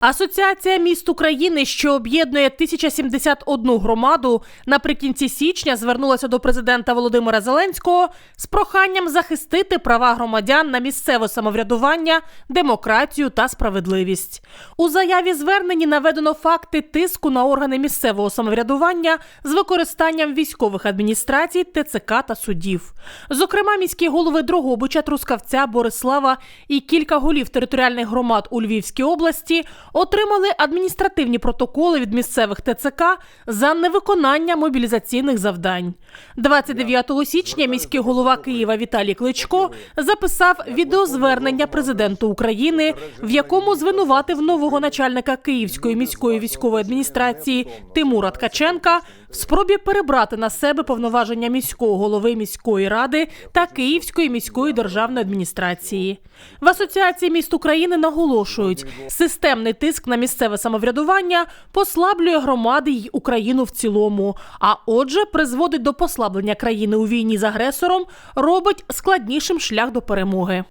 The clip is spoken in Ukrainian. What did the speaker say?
Асоціація міст України, що об'єднує 1071 громаду, наприкінці січня звернулася до президента Володимира Зеленського з проханням захистити права громадян на місцеве самоврядування, демократію та справедливість. У заяві зверненні наведено факти тиску на органи місцевого самоврядування з використанням військових адміністрацій, ТЦК та судів. Зокрема, міські голови Дрогобича, Трускавця, Борислава і кілька голів територіальних громад у Львівській області отримали адміністративні протоколи від місцевих ТЦК за невиконання мобілізаційних завдань. 29 січня міський голова Києва Віталій Кличко записав відеозвернення президенту України, в якому звинуватив нового начальника Київської міської військової адміністрації Тимура Ткаченка в спробі перебрати на себе повноваження міського голови міської ради та Київської міської державної адміністрації. В асоціації міст України наголошують, системний тиск на місцеве самоврядування послаблює громади й Україну в цілому. А отже, призводить до послаблення країни у війні з агресором, робить складнішим шлях до перемоги.